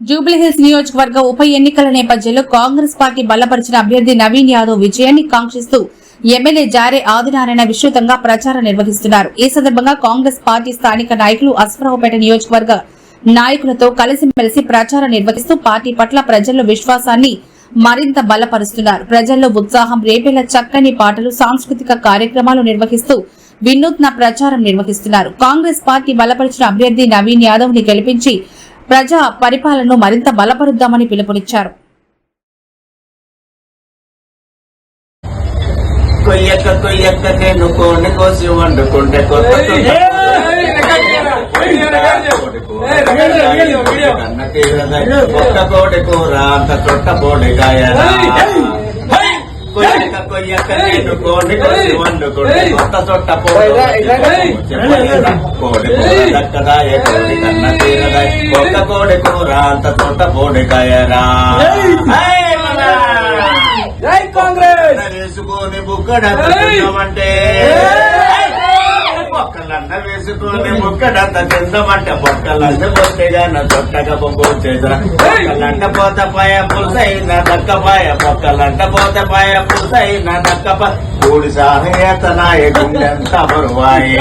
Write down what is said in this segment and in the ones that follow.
జూబ్లీహిల్స్ నియోజకవర్గ ఉప ఎన్నికల నేపథ్యంలో కాంగ్రెస్ పార్టీ బలపరిచిన అభ్యర్థి నవీన్ యాదవ్ విజయాన్ని కాంక్షిస్తూ ఎమ్మెల్యే జారే ఆదినారాయణ విస్తృతంగా ప్రచారం నిర్వహిస్తున్నారు. ఈ సందర్భంగా కాంగ్రెస్ పార్టీ స్థానిక నాయకులు అశ్వరావుపేట నియోజకవర్గ నాయకులతో కలిసిమెలిసి ప్రచారం నిర్వహిస్తూ పార్టీ పట్ల ప్రజల్లో విశ్వాసాన్ని మరింత బలపరుస్తున్నారు. ప్రజల్లో ఉత్సాహం రేపేలా చక్కని పాటలు సాంస్కృతిక కార్యక్రమాలు నిర్వహిస్తూ వినూత్న ప్రచారం నిర్వహిస్తున్నారు. కాంగ్రెస్ పార్టీ బలపరిచిన అభ్యర్థి నవీన్ యాదవ్ని గెలిపించి ప్రజా పరిపాలనను మరింత బలపరుద్దామని పిలుపునిచ్చారు కొయ్యక్క కొయ్యక్క నేను కోడిని కోసి వండుకుంటే కొత్త కొత్త కన్న తీరదై ఒక్క కోడి కూర అంత తొట్ట బోడికాయ కొయ్యక్క కొయ్యక్క నేను కోడిని కోసి వండుకుంటే కొత్త తొట్ట కోడి కూర దక్కదాయ కోడి కన్న తీరదై ఒక్క కోడి కూర అంత తొట్ట బోడికాయరా జై కాంగ్రెస్ వేసుకొని బొక్కలన్న వేసుకొని బుక్కడంత తిందామంటే బొక్కలంట బొట్టగా నా తొట్టగా బొంగు చేసిన బొక్కలంట పోత పాయ పులుసైన దక్కపాయ బొక్కలంట పోత పాయ పులుసైన దక్కప మూడు సారయేత నాయకుండెంత బరువాయి.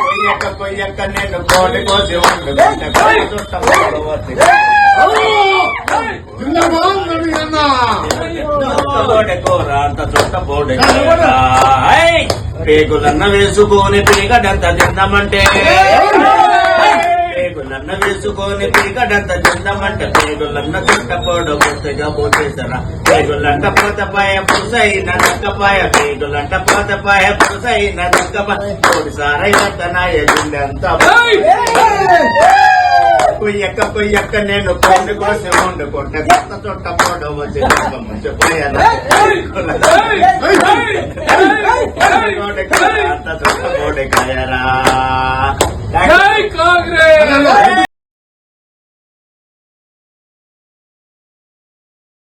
కొయ్యక్క కొయ్యక్క నేను కోడి కోసి వండుకుంటే చుట్ట బరువతి. బోడె కూర అంత చుట్ట బోడె! పేగులన్న వేసుకొని పీకడంత తిందామంటే పేగులన్న వేసుకొని పీకడంత తిందామంటే పేగులన్న చుట్ట పోడు కొత్తగా పోసేసరా పేగులంట పోతపాయ పురుసైన దక్కపాయ పేగులంట పోతపాయ పురుసైన దక్కపాయ కోడి సారయ్యంత నాయకుండెంత కొయ్యక్క కొయ్యక్క నేను కోడి కోసి వండుకుంటే కొత్త చుట్ట పోడు వచ్చి ముంచిపోయాను కాంగ్రెస్!